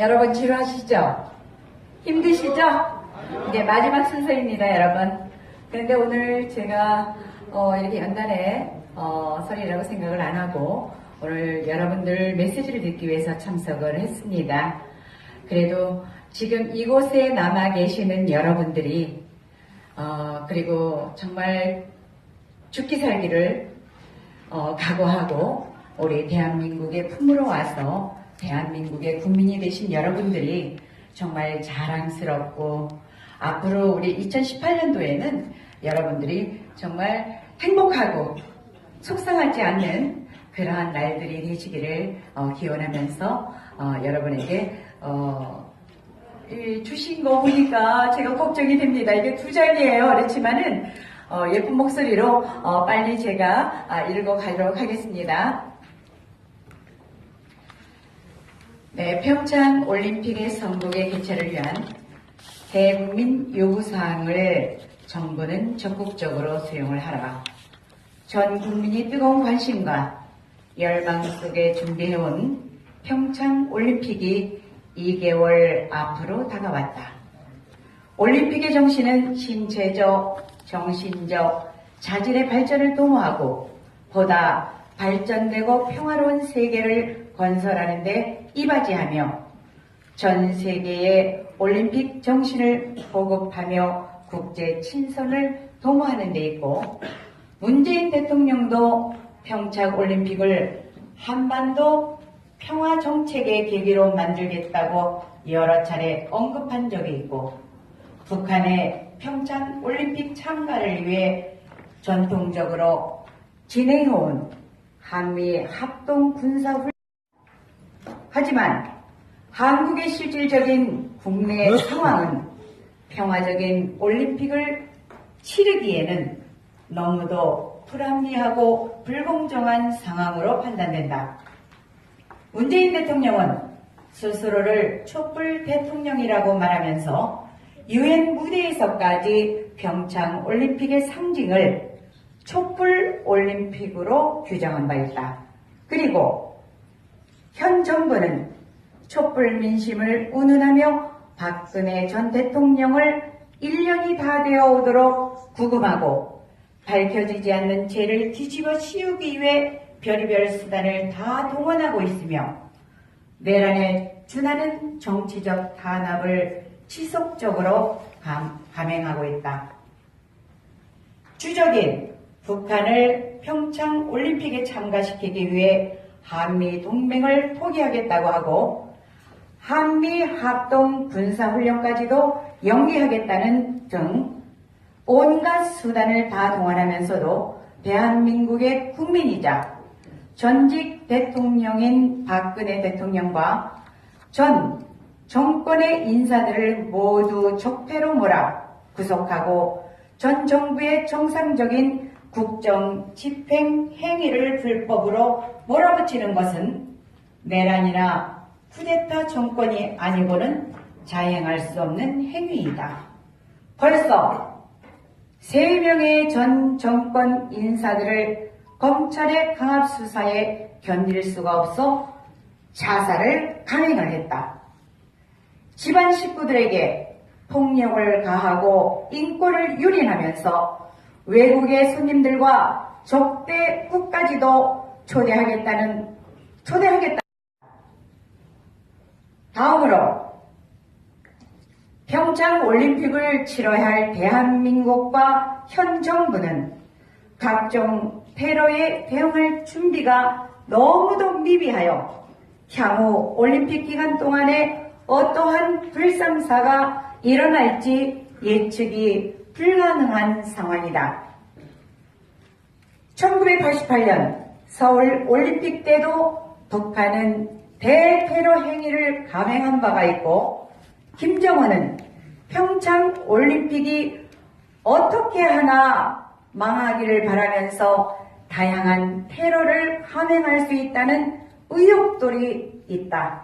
여러분 지루하시죠? 힘드시죠? 이제 마지막 순서입니다, 여러분. 그런데 오늘 제가 어, 이렇게 연단의 어, 설이라고 생각을 안 하고 오늘 여러분들 메시지를 듣기 위해서 참석을 했습니다. 그래도 지금 이곳에 남아 계시는 여러분들이 어, 그리고 정말 죽기 살기를 어, 각오하고 우리 대한민국의 품으로 와서 대한민국의 국민이 되신 여러분들이 정말 자랑스럽고 앞으로 우리 2018년도에는 여러분들이 정말 행복하고 속상하지 않는 그러한 날들이 되시기를 어, 기원하면서 어, 여러분에게 어, 이 주신 거 보니까 제가 걱정이 됩니다. 이게 두 장이에요. 그렇지만은 어, 예쁜 목소리로 어, 빨리 제가 아, 읽어가도록 하겠습니다. 네, 평창 올림픽의 성공의 개최를 위한 대국민 요구사항을 정부는 적극적으로 수용을 하라. 전 국민이 뜨거운 관심과 열망 속에 준비해온 평창 올림픽이 2개월 앞으로 다가왔다. 올림픽의 정신은 신체적, 정신적, 자질의 발전을 도모하고 보다 발전되고 평화로운 세계를 건설하는 데 이바지하며 전 세계의 올림픽 정신을 보급하며 국제 친선을 도모하는 데 있고 문재인 대통령도 평창 올림픽을 한반도 평화 정책의 계기로 만들겠다고 여러 차례 언급한 적이 있고 북한의 평창 올림픽 참가를 위해 전통적으로 진행해온 한미 합동 군사훈련 하지만 한국의 실질적인 국내 상황은 평화적인 올림픽을 치르기에는 너무도 불합리하고 불공정한 상황으로 판단된다. 문재인 대통령은 스스로를 촛불 대통령이라고 말하면서 유엔 무대에서까지 평창 올림픽의 상징을 촛불 올림픽으로 규정한 바 있다. 그리고 현 정부는 촛불 민심을 운운하며 박근혜 전 대통령을 1년이 다 되어 오도록 구금하고 밝혀지지 않는 죄를 뒤집어 씌우기 위해 별의별 수단을 다 동원하고 있으며 내란에 준하는 정치적 탄압을 지속적으로 감, 감행하고 있다. 주적인 북한을 평창 올림픽에 참가시키기 위해 한미 동맹을 포기하겠다고 하고 한미 합동 군사훈련까지도 연기하겠다는 등 온갖 수단을 다 동원하면서도 대한민국의 국민이자 전직 대통령인 박근혜 대통령과 전 정권의 인사들을 모두 적폐로 몰아 구속하고 전 정부의 정상적인 국정 집행 행위를 불법으로 몰아붙이는 것은 내란이나 쿠데타 정권이 아니고는 자행할 수 없는 행위이다. 벌써 세 명의 전 정권 인사들을 검찰의 강압 수사에 견딜 수가 없어 자살을 강행을 했다. 집안 식구들에게 폭력을 가하고 인권을 유린하면서 외국의 손님들과 적대국까지도 초대하겠다는 초대하겠다. 다음으로 평창 올림픽을 치러야 할 대한민국과 현 정부는 각종 테러에 대응할 준비가 너무도 미비하여 향후 올림픽 기간 동안에 어떠한 불상사가 일어날지 예측이 불가능한 상황이다. 1988년 서울 올림픽 때도 북한은 대테러 행위를 감행한 바가 있고 김정은은 평창 올림픽이 어떻게 하나 망하기를 바라면서 다양한 테러를 감행할 수 있다는 의혹들이 있다.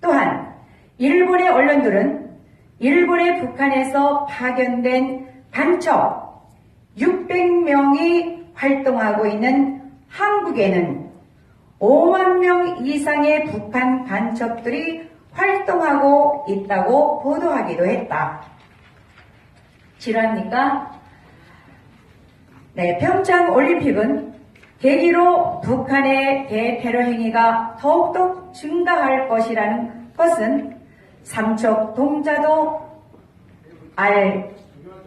또한 일본의 언론들은 일본의 북한에서 파견된 단첩 600명이 활동하고 있는 한국에는 5만 명 이상의 북한 간첩들이 활동하고 있다고 보도하기도 했다. 질합니까? 네, 평창 올림픽은 계기로 북한의 대테러 행위가 더욱더 증가할 것이라는 것은 삼척 동자도 알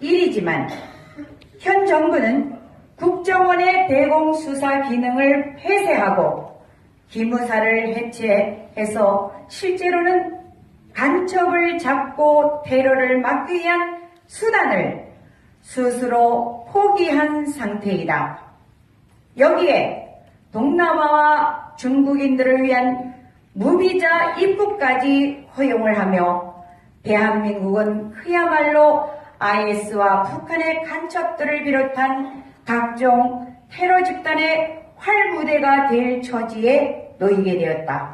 일이지만 현 정부는 국정원의 대공수사 기능을 폐쇄하고 기무사를 해체해서 실제로는 간첩을 잡고 테러를 막기 위한 수단을 스스로 포기한 상태이다. 여기에 동남아와 중국인들을 위한 무비자 입국까지 허용을 하며 대한민국은 그야말로 IS와 북한의 간첩들을 비롯한 각종 테러 집단의 활무대가 될 처지에 놓이게 되었다.